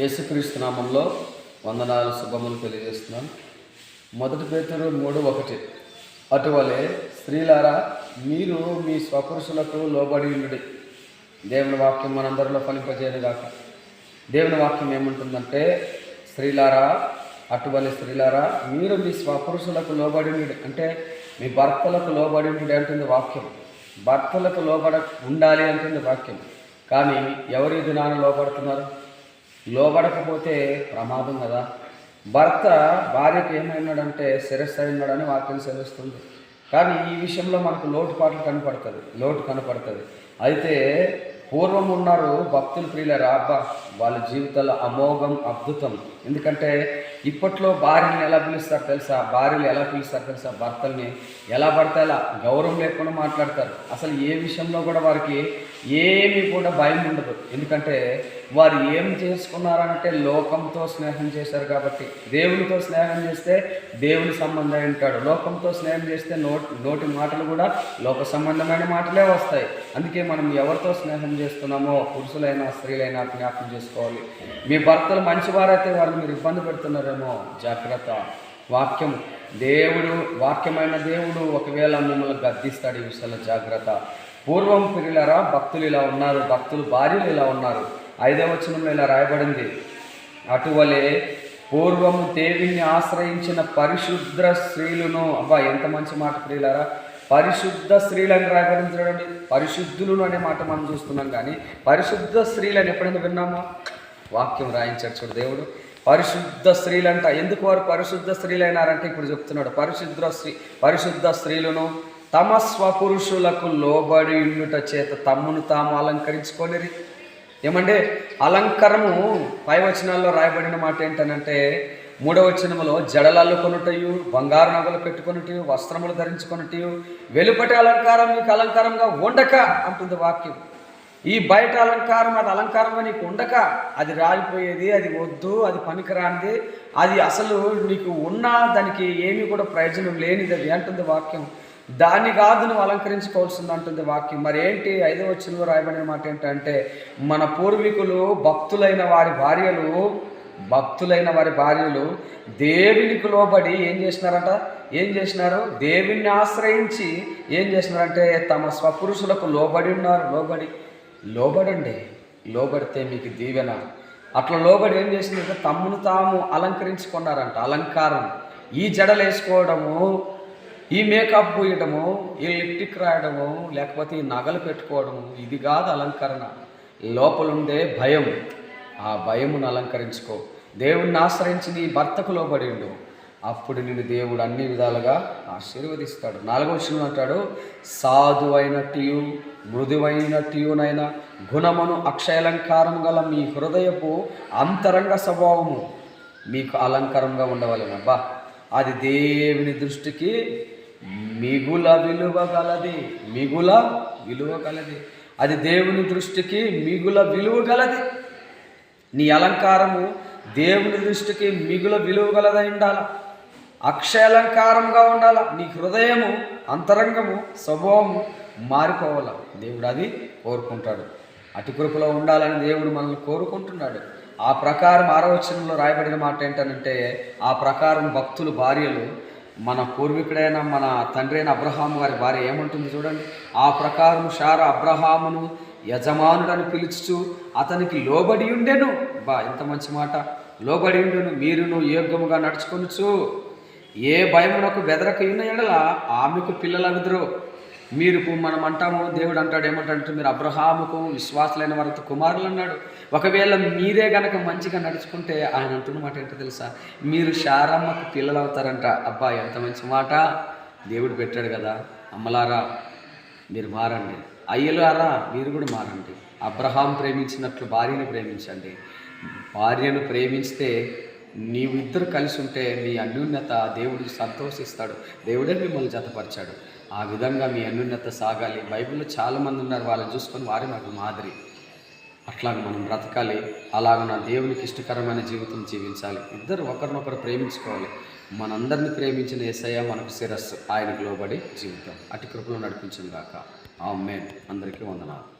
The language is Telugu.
యేసుక్రీస్తు నామంలో వందనాలు శుభములు తెలియజేస్తున్నాను మొదటి పేతురు మూడు ఒకటి. అటువలే స్త్రీలారా మీరు మీ స్వపురుషులకు లోబడి ఉండి దేవుని వాక్యం మనందరిలో ఫలింపజేయను గాక. దేవుని వాక్యం ఏముంటుందంటే స్త్రీలారా అటువలే స్త్రీలారా మీరు మీ స్వపురుషులకు లోబడి ఉండి అంటే మీ భర్తలకు లోబడి ఉండి అంటుంది వాక్యం. భర్తలకు లోబడ ఉండాలి అంటుంది వాక్యం. కానీ ఎవరి దినాన్ని లోపడుతున్నారు లోబడకపోతే ప్రమాదం కదా. భర్త భార్యకు ఏమైనాడంటే శిరస్సు వాక్యం సెలవుస్తుంది. కానీ ఈ విషయంలో మనకు లోటుపాట్లు కనపడుతుంది లోటు కనపడుతుంది. అయితే పూర్వం ఉన్నారు భక్తులు ప్రియులరా అబ్బా వాళ్ళ జీవితాల అమోఘం అద్భుతం. ఎందుకంటే ఇప్పట్లో భార్యని ఎలా పిలుస్తారు తెలుసా? భార్యలు ఎలా పిలుస్తారు తెలుసా? భర్తల్ని ఎలా పడితే అలా గౌరవం లేకుండా మాట్లాడతారు. అసలు ఏ విషయంలో కూడా వారికి ఏమీ కూడా భయం ఉండదు. ఎందుకంటే వారు ఏం చేసుకున్నారంటే లోకంతో స్నేహం చేశారు కాబట్టి. దేవునితో స్నేహం చేస్తే దేవుని సంబంధం ఉంటాడు లోకంతో స్నేహం చేస్తే నోటి నోటి మాటలు కూడా లోక సంబంధమైన మాటలే వస్తాయి. అందుకే మనం ఎవరితో స్నేహం చేస్తున్నామో పురుషులైనా స్త్రీలైనా జ్ఞాపకం చేసుకోవాలి. మీ భర్తలు మంచివారైతే వారిని మీరు ఇబ్బంది పెడుతున్నారేమో జాగ్రత్త. వాక్యం దేవుడు వాక్యమైన దేవుడు ఒకవేళ మిమ్మల్ని గద్దిస్తాడు ఈ విషయంలో జాగ్రత్త. పూర్వం పిల్లరా భక్తులు ఇలా ఉన్నారు భక్తులు భార్యలు ఇలా ఉన్నారు. ఐదవ వచనంలో ఇలా రాయబడింది. అటువలే పూర్వము దేవిని ఆశ్రయించిన పరిశుద్ధ స్త్రీలను అబ్బా ఎంత మంచి మాట ప్రియులారా. పరిశుద్ధ స్త్రీలను రాయబడింది పరిశుద్ధులను అనే మాట మనం చూస్తున్నాం కానీ పరిశుద్ధ స్త్రీలను ఎప్పుడైనా విన్నామా? వాక్యం రాయించాడు చూడు దేవుడు. పరిశుద్ధ స్త్రీలంట. ఎందుకు వారు పరిశుద్ధ స్త్రీలైనారంటే ఇప్పుడు చెప్తున్నాడు. పరిశుద్ధ స్త్రీ పరిశుద్ధ స్త్రీలను తమ స్వపురుషులకు లోబడి ఉండుట చేత తమ్మును తాము అలంకరించుకొనిరి. ఏమంటే అలంకరము పై వచనాల్లో రాయబడిన మాట ఏంటనంటే మూడవ వచనములో జడలల్లు కొనుటయు బంగారు నగలు పెట్టుకొనుటయు వస్త్రములు ధరించుకొనుటయు వెలుపటి అలంకారం మీకు అలంకారంగా ఉండక అంటుంది వాక్యం. ఈ బయట అలంకారం అది అలంకారంగా నీకు ఉండక. అది రాలిపోయేది అది వద్దు అది పనికిరానిది అది అసలు నీకు ఉన్నా దానికి ఏమీ కూడా ప్రయోజనం లేనిది అది అంటుంది వాక్యం. దాన్ని కాదు నువ్వు అలంకరించుకోవాల్సింది అంటుంది వాక్యం. మరి ఏంటి ఐదవ వచ్చిన రాయబడిన మాట ఏంటంటే మన పూర్వీకులు భక్తులైన వారి భార్యలు భక్తులైన వారి భార్యలు దేవునికి లోబడి ఏం చేసినారంట? ఏం చేసినారు? దేవుణ్ణి ఆశ్రయించి ఏం చేసినారంటే తమ స్వపురుషులకు లోబడి ఉన్నారు. లోబడి. లోబడండి. లోబడితే మీకు దీవెన. అట్లా లోబడి ఏం చేసిందంటే తమ్మును తాము అలంకరించుకున్నారంట. అలంకారం. ఈ జడలు వేసుకోవడము ఈ మేకప్ పూయడము ఈ లిప్టిక్ రాయడము లేకపోతే ఈ నగలు పెట్టుకోవడము ఇది కాదు అలంకరణ. లోపలుండే భయం. ఆ భయమును అలంకరించుకో. దేవుణ్ణి ఆశ్రయించి నీ భర్తకు లోబడిండు అప్పుడు నిన్ను దేవుడు అన్ని విధాలుగా ఆశీర్వదిస్తాడు. నాలుగో విషయం అంటాడు సాధువైనట్టు మృదువైనట్టునైనా గుణమును అక్షయలంకారం గల మీ హృదయపు అంతరంగ స్వభావము మీకు అలంకారంగా ఉండవలెను. అది దేవుని దృష్టికి మిగుల విలువ గలది మిగుల విలువ గలది. అది దేవుని దృష్టికి మిగుల విలువ గలది. నీ అలంకారము దేవుని దృష్టికి మిగుల విలువ గలదై ఉండాల? అక్షయాలంకారంగా ఉండాల? నీ హృదయము అంతరంగము స్వభావము మారిపోవాల? దేవుడు అది కోరుకుంటాడు. అతి కృపలో ఉండాలని దేవుడు మనల్ని కోరుకుంటున్నాడు. ఆ ప్రకారం ఆరవచనంలో రాయబడిన మాట ఏంటనంటే ఆ ప్రకారం భక్తులు భార్యలు మన పూర్వీకుడైన మన తండ్రి అయిన అబ్రహాము గారి భార్య ఏమంటుంది చూడండి? ఆ ప్రకారం షార అబ్రహామును యజమానుడని పిలుచుచు అతనికి లోబడి ఉండెను. బా ఎంత మంచి మాట. లోబడి ఉండెను మీరును యోగ్యముగా నడుచుకొనుచు. ఏ భయమునకు బెదరక ఉన్న ఎడల ఆమెకు పిల్లలగుదురు. మీరు మనం అంటాము దేవుడు అంటాడు ఏమంటాడంటే మీరు అబ్రహాముకు విశ్వాసులైన వారితో కుమారులు అన్నాడు ఒకవేళ మీరే గనక మంచిగా నడుచుకుంటే ఆయన అంటున్న మాట ఏంటో తెలుసా? మీరు శారమ్మకు పిల్లలు అవుతారంట అబ్బా ఎంత మంచి మాట. దేవుడు పెట్టాడు కదా. అమ్మలారా మీరు మారండి. అయ్యలారా మీరు కూడా మారండి. అబ్రహాం ప్రేమించినట్లు భార్యను ప్రేమించండి. భార్యను ప్రేమిస్తే నీవు ఇద్దరు కలిసి ఉంటే మీ అన్యోన్యత దేవుడు సంతోషిస్తాడు. దేవుడే మిమ్మల్ని జతపరిచాడు. ఆ విధంగా మీ అన్యోన్యత సాగాలి. బైబిల్లో చాలామంది ఉన్నారు వాళ్ళని చూసుకొని వారే మాకు మాదిరి. అట్లాగ మనం బ్రతకాలి. అలాగ నా దేవునికి ఇష్టకరమైన జీవితం జీవించాలి. ఇద్దరు ఒకరినొకరు ప్రేమించుకోవాలి. మనందరిని ప్రేమించిన ఏసయ్య మనకు శిరస్సు. ఆయనకు లోబడి జీవితం. అటు కృపలో నడిపించిన గాక ఆ అందరికీ వందనాలు.